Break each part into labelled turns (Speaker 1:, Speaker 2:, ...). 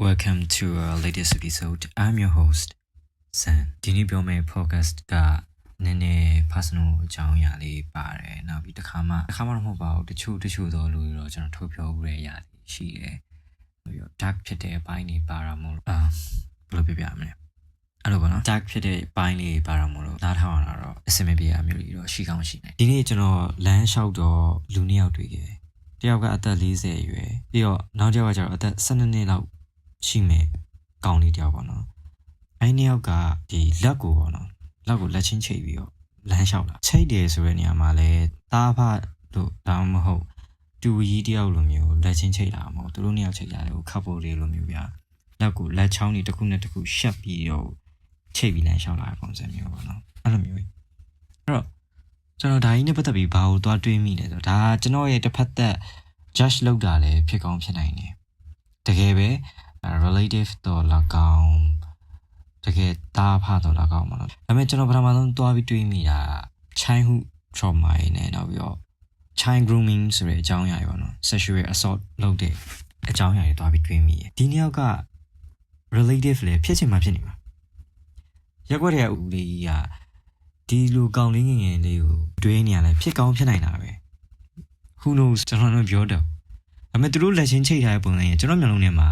Speaker 1: Welcome to our latest episode. I'm your host, San. ဒီနေ့ပြောမယ့် podcast ကနည်းနည်း personal အကြောင်းအရာလေးပါတယ်။နောက်ပြီးတစ်ခါမှတစ်ခါမှတော့မဟုတ်ပါဘူး။တချို့တချို့သောလူတွေတော့ကျွန်တော်ထုတ်ပြောဦးတဲ့အရာတွေရှိတယ်။ပြီးတော့ dark ဖြစ်တဲ့အပိုင်းတွေပါတာမို့လို့အာဘယ်လိုပြပြရမလဲ။အဲ့လိုပါနော် dark ဖြစ်တဲ့ပိုင်းလေးပါတာမို့လို့နားထောင်ရတာတော့အဆင်မပြေရမျိုးကြီးတော့ရှိကောင်းရှိနေ။ဒီနေ့ကျွန်တော်လမ်းလျှောက်တော့လူနှစ်ယောက်တွေ့ခဲ့တယ်။တယောက်ကအသက်40အရွယ်ပြီးတော့နောက်တစ်ယောက်ကကျတော့အသက်12နှစ်လောက် ရှိမယ်ကောင်းလေးတယောက်ပေါ့နော်အဲ့နှစ်ယောက်ကဒီလက်ကိုပေါ့နော်လက်ကိုလက်ချင်းချိတ်ပြီးတော့လမ်းလျှောက်လာချိတ်တယ်ဆိုတဲ့နေရာမှာလဲတားဖလို့ဒါမှမဟုတ်တူကြီးတယောက်လိုမျိုးလက်ချင်းချိတ်လာမဟုတ်သူတို့နှစ်ယောက်ချိတ်ရတယ်ဟိုခပ်ဖို့လေးလိုမျိုးဗျာလက်ကိုလက်ချောင်းတွေတစ်ခုနဲ့တစ်ခုရှက်ပြီးတော့ချိတ်ပြီးလမ်းလျှောက်လာတဲ့ပုံစံမျိုးပေါ့နော်အဲ့လိုမျိုးအဲ့တော့ကျွန်တော်ဒါကြီးနဲ့ပတ်သက်ပြီးဘာကိုသွားတွေးမိလဲဆိုတော့ဒါကျွန်တော်ရဲ့တစ်ဖက်သက် judge လုပ်တာလည်းဖြစ်ကောင်းဖြစ်နိုင်တယ်တကယ်ပဲ relative တော့လာကောင်းတကယ်တားဖတော့လာကောင်းမှာတော့ဒါပေမဲ့ကျွန်တော်ပထမဆုံးသွားပြီးတွေးမိတာ childhood trauma ရင်းနဲ့နောက်ပြီးတော့ child grooming ဆိုတဲ့အကြောင်းအရာရောနော် sexual assault လုပ်တဲ့အကြောင်းအရာတွေသွားပြီးတွေးမိတယ်ဒီနှစ်ယောက်က relative လေဖြစ်ချင်မှဖြစ်နေမှာရက်ွက်တဲ့ဦးလေးကြီးကဒီလူကောင်လေးငယ်ငယ်လေးကိုတွေးနေရလဲဖြစ်ကောင်းဖြစ်နိုင်တာပဲ who knows ကျွန်တော်တို့ပြောတော့ ဒါပေမဲ့သူတို့လက်ချင်းချိတ်ထားတဲ့ပုံစံရင်ကျွန်တော်မျိုးလုံးထဲမှာ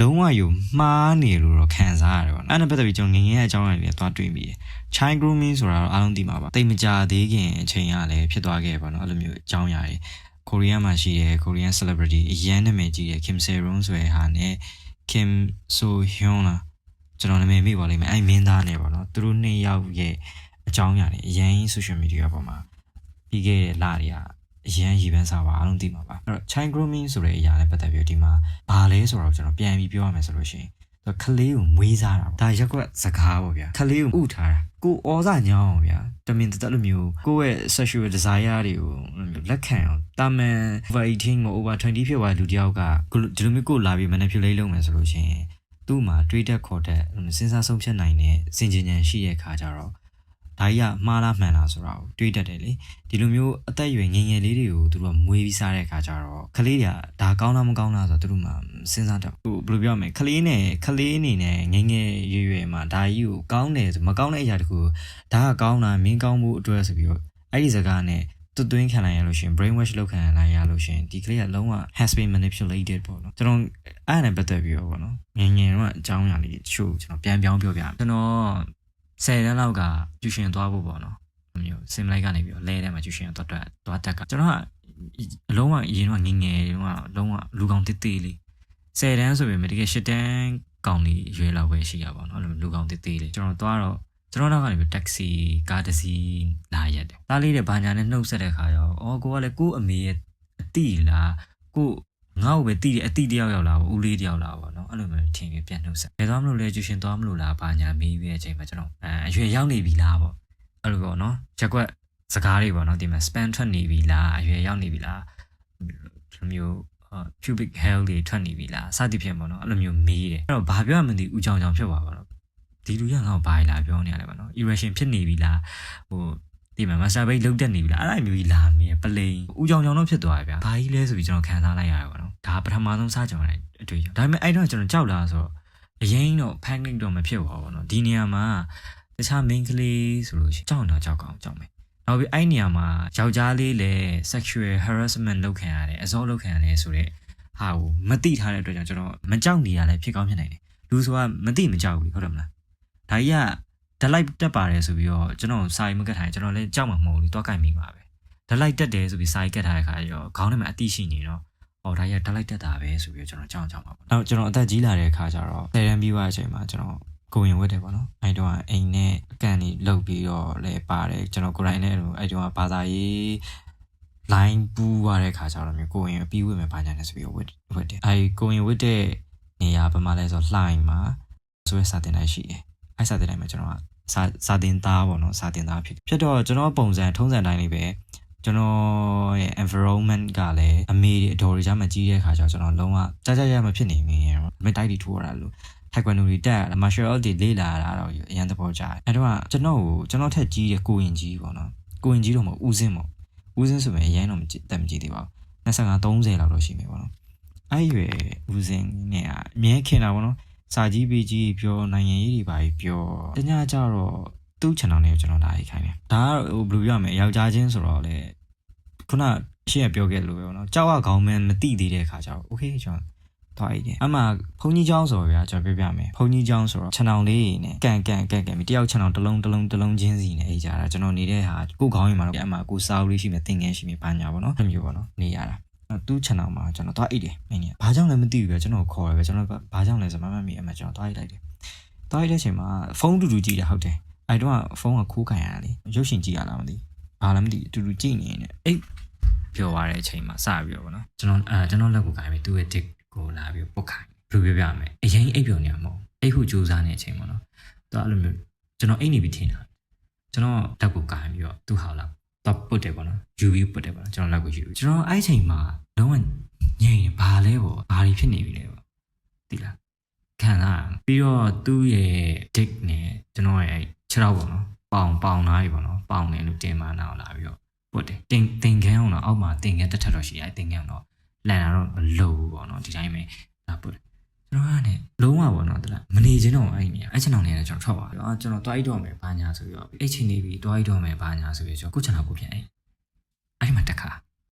Speaker 1: လုံးဝယူမှားနေလို့တော့ခံစားရတယ်ပေါ့နော်အဲ့ဒါပတ်သက်ပြီးကျွန်တော်ငငယ်ရဲ့အကြောင်းအရာတွေသွားတွေးမိတယ် child grooming ဆိုတာတော့အားလုံးသိမှာပါတိတ်မကြသေးခင်အချိန်ကလည်းဖြစ်သွားခဲ့ပေါ့နော်အဲ့လိုမျိုးအကြောင်းအရာတွေကိုရီးယားမှာရှိတဲ့ Korean celebrity အရန်နာမည်ကြီးတဲ့ Kim Se-ron ဆိုတဲ့ဟာနဲ့ Kim So Hyun လားကျွန်တော်နာမည်မိပါလိမ့်မယ်အဲ့မင်းသားနဲ့ပေါ့နော်သူတို့နှစ်ယောက်ရဲ့အကြောင်းအရာတွေအရန် social media ပေါ်မှာပြီးခဲ့တဲ့လတွေက အရန်ရည်ပန်းစားပါအားလုံးသိမှာပါအဲ့တော့ child grooming ဆိုတဲ့အရာနဲ့ပတ်သက်ပြီးဒီမှာဘာလဲဆိုတော့ကျွန်တော်ပြန်ပြီးပြောရမယ်ဆိုလို့ရှိရင်သူကလေးကိုမွေးစားတာပေါ့ဒါရက်ကွက်စကားပေါ့ဗျာကလေးကိုဥထားတာကိုဩဇာညောင်းအောင်ဗျာတမင်တက်လို့မျိုးကိုယ့်ရဲ့ sexual desire တွေကိုလက်ခံအောင်တာမန် over 18ကို over 20ဖြစ်သွားတဲ့လူတယောက်ကဒီလိုမျိုးကိုလာပြီး manipulate လုပ်မယ်ဆိုလို့ရှိရင်သူ့မှာတွေးတက်ခေါ်တဲ့စဉ်းစားဆုံးဖြတ်နိုင်တဲ့စင်ကြင်ဉာဏ်ရှိတဲ့ခါကြတော့ ဒါကြီးကမှားလားမှန်လားဆိုတာကိုတွေးတတ်တယ်လေဒီလိုမျိုးအသက်အရွယ်ငယ်ငယ်လေးတွေကိုသူတို့ကမွေးပြီးစားတဲ့အခါကျတော့ကလေးတွေကဒါကောင်းလားမကောင်းလားဆိုတော့သူတို့မှစဉ်းစားတော့ဟိုဘယ်လိုပြောမလဲကလေးနဲ့ကလေးအနေနဲ့ငယ်ငယ်ရွယ်ရွယ်မှာဒါကြီးကိုကောင်းတယ်ဆိုမကောင်းတဲ့အရာတခုဒါကကောင်းတာမင်းကောင်းမှုအတွက်ဆိုပြီးတော့အဲ့ဒီစကားနဲ့တွသွင်းခံလိုက်ရလို့ရှင် brain wash လုပ်ခံလိုက်ရလို့ရှင်ဒီကလေးကလုံးဝ has been manipulated ပေါ့နော်ကျွန်တော်အဲ့ဒါနဲ့ပတ်သက်ပြီးတော့ပေါ့နော်ငယ်ငယ်တော့အကြောင်းအရာလေးတချို့ကျွန်တော်ပြန်ပြောင်းပြောပြကျွန်တော် 10တန်းလောက်ကကျူရှင်သွားဖို့ပေါ့နော်မျိုးစင်လိုက်ကနေပြီးတော့လဲထဲမှာကျူရှင်သွားတက်သွားတက်ကကျွန်တော်ကအလုံးဝအရင်တော့ငငယ်တုန်းကလုံးဝလူကောင်တစ်သေးလေး10တန်းဆိုပေမဲ့တကယ်10တန်းကောင်လေးရွေးလောက်ပဲရှိရပါတော့အဲ့လိုလူကောင်တစ်သေးလေးကျွန်တော်သွားတော့ကျွန်တော်တော့ကနေပြီးတက္ကစီကားတစ်စီးလာရက်တယ်။သားလေးတဲ့ဘာညာနဲ့နှုတ်ဆက်တဲ့ခါရောအော်ကိုကလည်းကို့အမေရဲ့အတိလားကို့ ငါ့ကိုပဲတိတယ်အတိတယောက်ရောက်လာပေါ့ဦးလေးတယောက်လာပေါ့နော်အဲ့လိုမျိုးထင်ပြီးပြန်နှုတ်ဆက်။ဘယ်သွားမလို့လဲကျူရှင်သွားမလို့လားဘာညာမေးပြီးတဲ့အချိန်မှာကျွန်တော်အဲအရွယ်ရောက်နေပြီလားပေါ့အဲ့လိုပေါ့နော်ရက်ကွက်စကားတွေပေါ့နော်ဒီမှာ span ထွက်နေပြီလားအရွယ်ရောက်နေပြီလားဒီလိုမျိုး pubic hair တွေထွက်နေပြီလားစသဖြင့်ပေါ့နော်အဲ့လိုမျိုးမေးတယ်အဲ့တော့ဘာပြောရမသိဦးကြောင်ကြောင်ဖြစ်သွားပါတော့ဒီလူရငါ့ကိုဘာလာပြောနေရလဲပေါ့နော် erection ဖြစ်နေပြီလားဟို ဒီမှာ master base လုံးတက်နေပြီလားအဲ့ဒါမျိုးကြီးလာမြင်ပလိန်ဦးကြောင်ကြောင်တော့ဖြစ်သွားပြီဗျာဘာကြီးလဲဆိုပြီးကျွန်တော်ခံစားလိုက်ရတယ်ပေါ့နော်ဒါပထမဆုံးစကြုံရတဲ့အတွေ့အကြုံဒါပေမဲ့အဲ့တော့ကျွန်တော်ကြောက်လာဆိုတော့အရင်တော့ panic တော့မဖြစ်ပါဘူးပေါ့နော်ဒီနေရာမှာတခြား main ကလေးဆိုလို့ရှိရင်ကြောက်တော့ကြောက်ကောင်းကြောက်မယ်နောက်ပြီးအဲ့နေရာမှာယောက်ျားလေးလည်း sexual harassment လုပ်ခံရတယ် assault လုပ်ခံရတယ်ဆိုတော့ဟာကိုမတိထားတဲ့အတွက်ကြောင့်ကျွန်တော်မကြောက်နေရလဲဖြစ်ကောင်းဖြစ်နိုင်တယ်လူဆိုတာမတိမကြောက်ဘူးဟုတ်တယ်မလားဒါကြီးက ဒလိုက်တက်ပါတယ်ဆိုပြီးတော့ကျွန်တော်စာရေးမကတ်ထားရင်ကျွန်တော်လည်းကြောက်မှာမဟုတ်ဘူးတွားကြိုက်မိပါပဲဒလိုက်တက်တယ်ဆိုပြီးစာရေးကတ်ထားတဲ့ခါကျတော့ခေါင်းထဲမှာအတိရှိနေတော့အော်ဒါကြီးကဒလိုက်တက်တာပဲဆိုပြီးတော့ကျွန်တော်ကြောက်ကြောက်ပါပေါ့နောက်ကျွန်တော်အသက်ကြီးလာတဲ့အခါကျတော့ဆယ်တန်းပြီးသွားတဲ့အချိန်မှာကျွန်တော်ကိုရင်ဝတ်တယ်ပေါ့နော်အဲ့တော့အိမ်နဲ့အကန်ကြီးလုတ်ပြီးတော့လည်းပါတယ်ကျွန်တော်ကိုယ်တိုင်နဲ့အဲ့တော့ဘာသာရေး line ပူးသွားတဲ့ခါကျတော့မျိုးကိုရင်အပြီးဝတ်မယ်ဘာညာလဲဆိုပြီးဝတ်ဝတ်တယ်အဲ့ကိုရင်ဝတ်တဲ့နေရာဘယ်မှာလဲဆိုတော့လှိုင်းမှာဆိုရစာတင်တိုင်းရှိတယ် အဲ့စာတင်တိုင်းမှာကျွန်တော်ကစာစာတင်သားပေါ့နော်စာတင်သားဖြစ်ဖြစ်တော့ကျွန်တော်ပုံစံထုံးစံတိုင်းလေးပဲကျွန်တော်ရဲ့ environment ကလည်းအမေတွေအတော်တွေကြားမှာကြီးတဲ့ခါကျတော့ကျွန်တော်လုံးဝကြားကြားရမဖြစ်နေမင်းရောမတိုက်တီထိုးရတာလို့ထိုက်ကွန်ဒိုတွေတက်လာ martial art တွေလေ့လာတာတော့အရင်သဘောကျတယ်အဲ့တော့ကျွန်တော်ကိုကျွန်တော်ထက်ကြီးတဲ့ကိုရင်ကြီးပေါ့နော်ကိုရင်ကြီးတော့မဟုတ်ဦးစင်းပေါ့ဦးစင်းဆိုရင်အရင်တော့တက်မကြည့်သေးပါဘူး25 30လောက်တော့ရှိမယ်ပေါ့နော်အဲ့ရွယ်ဦးစင်နဲ့ကအမြဲခင်တာပေါ့နော် စာကြီးပေးကြီးပြောနိုင်ငံရေးတွေပါကြီးပြောတ냐ကြတော့သူ့ channel နဲ့ကျွန်တော်လာရိုက်ခိုင်းတယ်ဒါကဟိုဘယ်လိုပြောရမလဲယောက်ျားချင်းဆိုတော့လေခုနရှေ့ကပြောခဲ့လို့ပဲပေါ့နော်ကြောက်ကခေါင်းမန်းမတိသေးတဲ့ခါကျတော့ okay ကျွန်တော်သွားရိုက်တယ်အမှဘုံကြီးเจ้าဆိုတော့ဗျာကျွန်တော်ပြောပြမယ်ဘုံကြီးเจ้าဆိုတော့ channel လေးနဲ့ကန်ကန်ကန်ကန်ပြီးတယောက် channel တစ်လုံးတစ်လုံးတစ်လုံးချင်းစီနဲ့အေးကြတာကျွန်တော်နေတဲ့ဟာကိုခေါင်းရင်မှာတော့အမှကိုစားဦးလေးရှိမယ်သင်ငယ်ရှိမယ်ဘာညာပေါ့နော်အဲ့လိုမျိုးပေါ့နော်နေရတာ သူ့ channel မှာကျွန်တော်သွားအိတ်တယ်မင်းကြီးဘာကြောင့်လဲမသိဘူးပဲကျွန်တော်ခေါ်ရပဲကျွန်တော်ဘာကြောင့်လဲဆိုမှမမီအမှကျွန်တော်သွားအိတ်လိုက်တယ်သွားအိတ်တဲ့အချိန်မှာဖုန်းတူတူကြည့်တာဟုတ်တယ်အဲ့တော့ဖုန်းကခိုးခံရတာလေရုပ်ရှင်ကြည့်ရလားမသိဘာလည်းမသိတူတူကြည့်နေနေအိတ်ပြောသွားတဲ့အချိန်မှာစပြီးတော့ဗောနော်ကျွန်တော်အဲကျွန်တော်လက်ကိုခိုင်းပြီးသူ့ရဲ့ dick ကိုလာပြီးပုတ်ခိုင်းဘယ်လိုပြောပြမလဲအရင်အိတ်ပြောနေမှာမဟုတ်အိတ်ခုစူးစားနေတဲ့အချိန်ပေါ့နော်သူအဲ့လိုမျိုးကျွန်တော်အိတ်နေပြီးထင်တာကျွန်တော်လက်ကိုခိုင်းပြီးတော့သူ့ဟာလာ တော့ပုတ်တယ်ပေါ့နော်ယူပြီးပုတ်တယ်ပေါ့နော်ကျွန်တော်လက်ကိုယူကျွန်တော်အဲ့ချိန်မှာလုံးဝငြိမ်နေဘာလဲပေါ့ဘာတွေဖြစ်နေပြီလဲပေါ့သိလားခံစားပြီးတော့သူ့ရဲ့ dick နဲ့ကျွန်တော်ရဲ့ခြေထောက်ပေါ့နော်ပေါင်ပေါင်သားကြီးပေါ့နော်ပေါင်နေလို့တင်မနာအောင်လာပြီးတော့ပုတ်တယ်တင်တင်ခန်းအောင်တော့အောက်မှာတင်ခန်းတစ်ထပ်တော့ရှိတယ်တင်ခန်းတော့လန်တာတော့မလို့ဘူးပေါ့နော်ဒီတိုင်းပဲဒါပုတ်တယ်ကျွန်တော်က လည်းလုံးဝပေါ့နော်တလားမနေချင်းတော့အဲ့နေအဲ့ချင်အောင်နေကျွန်တော်ထွက်သွားတယ်အာကျွန်တော်တွားအိတ်တော့မယ်ဘာညာဆိုပြီးတော့အဲ့ချိန်နေပြီတွားအိတ်တော့မယ်ဘာညာဆိုပြီးကျွန်တော်ခုချင်တာကိုပြန်အဲ့